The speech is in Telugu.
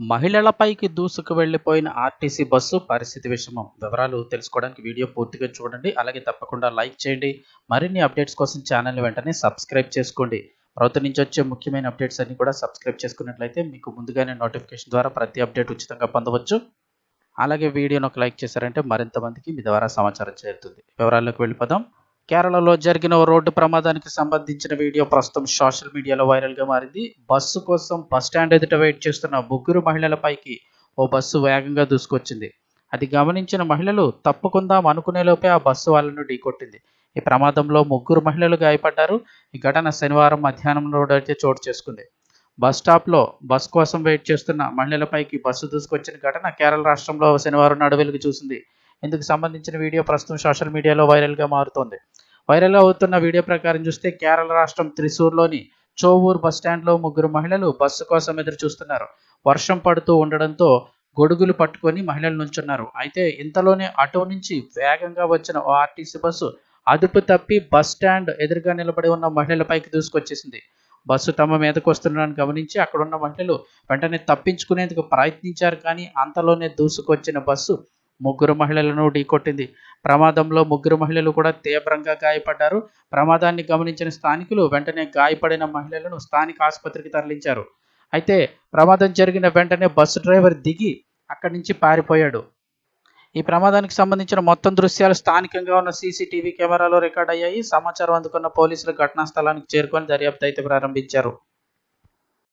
మహిళలపైకి దూసుకు వెళ్ళిపోయిన ఆర్టీసీ బస్సు పరిస్థితి విషమం. వివరాలు తెలుసుకోవడానికి వీడియో పూర్తిగా చూడండి. అలాగే తప్పకుండా లైక్ చేయండి. మరిన్ని అప్డేట్స్ కోసం ఛానల్ని వెంటనే సబ్స్క్రైబ్ చేసుకోండి. ప్రభుత్వం నుంచి వచ్చే ముఖ్యమైన అప్డేట్స్ అన్ని కూడా సబ్స్క్రైబ్ చేసుకున్నట్లయితే మీకు ముందుగానే నోటిఫికేషన్ ద్వారా ప్రతి అప్డేట్ ఉచితంగా పొందవచ్చు. అలాగే వీడియోను ఒక లైక్ చేశారంటే మరింత మందికి మీ ద్వారా సమాచారం చేరుతుంది. వివరాల్లోకి వెళ్ళిపోదాం. కేరళలో జరిగిన ఓ రోడ్డు ప్రమాదానికి సంబంధించిన వీడియో ప్రస్తుతం సోషల్ మీడియాలో వైరల్గా మారింది. బస్సు కోసం బస్ స్టాండ్ ఎదుట వెయిట్ చేస్తున్న ముగ్గురు మహిళలపైకి ఓ బస్సు వేగంగా దూసుకొచ్చింది. అది గమనించిన మహిళలు తప్పుకుందాం అనుకునేలోపే ఆ బస్సు వాళ్ళను ఢీకొట్టింది. ఈ ప్రమాదంలో ముగ్గురు మహిళలు గాయపడ్డారు. ఈ ఘటన శనివారం మధ్యాహ్నం అయితే చోటు చేసుకుంది. బస్ స్టాప్లో బస్ కోసం వెయిట్ చేస్తున్న మహిళలపైకి బస్సు దూసుకొచ్చిన ఘటన కేరళ రాష్ట్రంలో శనివారం నడు వెలుగు చూసింది. ఇందుకు సంబంధించిన వీడియో ప్రస్తుతం సోషల్ మీడియాలో వైరల్గా మారుతోంది. వైరల్ అవుతున్న వీడియో ప్రకారం చూస్తే కేరళ రాష్ట్రం త్రిశూర్లోని చోవూర్ బస్ స్టాండ్లో ముగ్గురు మహిళలు బస్సు కోసం ఎదురు చూస్తున్నారు వర్షం పడుతూ ఉండడంతో గొడుగులు పట్టుకొని మహిళలు నుంచున్నారు. అయితే ఇంతలోనే అటో నుంచి వేగంగా వచ్చిన ఓ ఆర్టీసీ బస్సు అదుపు తప్పి బస్ స్టాండ్ ఎదురుగా నిలబడి ఉన్న మహిళలపైకి దూసుకొచ్చేసింది. బస్సు తమ మీదకు వస్తుండడాన్ని గమనించి అక్కడున్న మహిళలు వెంటనే తప్పించుకునేందుకు ప్రయత్నించారు కానీ అంతలోనే దూసుకొచ్చిన బస్సు ముగ్గురు మహిళలను ఢీకొట్టింది ప్రమాదంలో ముగ్గురు మహిళలు కూడా తీవ్రంగా గాయపడ్డారు. ప్రమాదాన్ని గమనించిన స్థానికులు వెంటనే గాయపడిన మహిళలను స్థానిక ఆసుపత్రికి తరలించారు. అయితే ప్రమాదం జరిగిన వెంటనే బస్సు డ్రైవర్ దిగి అక్కడి నుంచి పారిపోయాడు. ఈ ప్రమాదానికి సంబంధించిన మొత్తం దృశ్యాలు స్థానికంగా ఉన్న సీసీటీవీ కెమెరాలో రికార్డ్ అయ్యాయి. సమాచారం అందుకున్న పోలీసులు ఘటనా స్థలానికి చేరుకొని దర్యాప్తు అయితే ప్రారంభించారు.